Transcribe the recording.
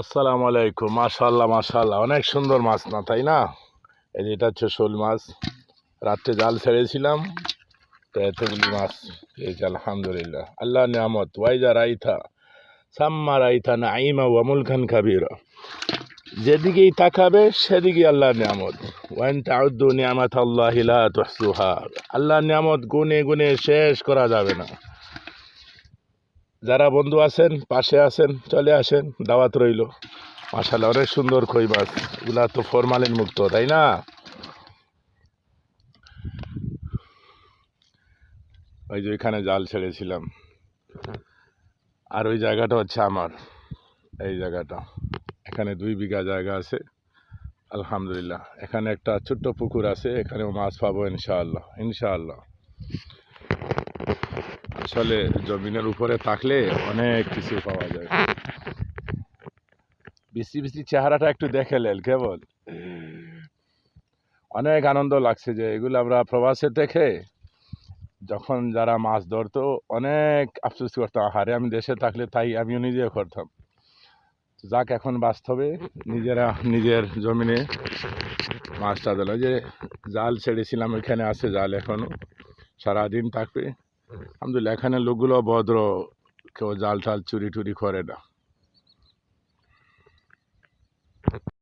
আসসালামু আলাইকুম। মাশাল্লাহ মাশাল্লাহ অনেক সুন্দর মাছ না, তাই না? এই যে এটা হচ্ছে শোল মাছ। রাত্রে জাল ছেড়েছিলাম, তো এতগুলি মাছ এই যে আলহামদুলিল্লাহ। আল্লাহ নিয়ামত। ওয়াইজা রাইথা, সাম্মা রাইথা না আইমা ওয়ামুল খান কাবিরা। যেদিকেই তাকাবে সেদিকে আল্লাহ নিয়ামত। ওয়ান তাউদ্দু নিয়ামত আল্লাহ তুহসুহা। আল্লাহ নিয়ামত গুনে গুনে শেষ করা যাবে না। যারা বন্ধু আছেন, পাশে আছেন, চলে আসেন, দাওয়াত রইল। মাসাল্লাহ অনেক সুন্দর কই মাছ। এগুলা তো ফরমালিন মুক্ত, তাই না? ওই যে ওইখানে জাল ছেড়েছিলাম। আর ওই জায়গাটা হচ্ছে আমার। এই জায়গাটা। এখানে দুই বিঘা জায়গা আছে। আলহামদুলিল্লাহ। এখানে একটা ছোট্ট পুকুর আছে, এখানেও মাছ পাবো ইনশাআল্লাহ। ইনশাআল্লাহ। আসলে জমিনের উপরে থাকলে অনেক কিছু পাওয়া যায়। বৃষ্টি বৃষ্টি চেহারাটা একটু দেখে লেল কেবল অনেক আনন্দ লাগছে যে এগুলো আমরা প্রবাসে দেখে যখন যারা মাছ ধরতো অনেক আফসোস করতাম হারে আমি দেশে থাকলে তাই আমিও নিজেও করতাম। যাক, এখন বাস্তবে নিজেরা নিজের জমিনে মাছটা দিল যে জাল ছেড়েছিলাম এখানে আছে জাল এখনও সারাদিন থাকবে। আলহামদুলিল্লাহ এখানে লোকগুলো ভদ্র কেউ জাল টাল চুরি টুরি করে না।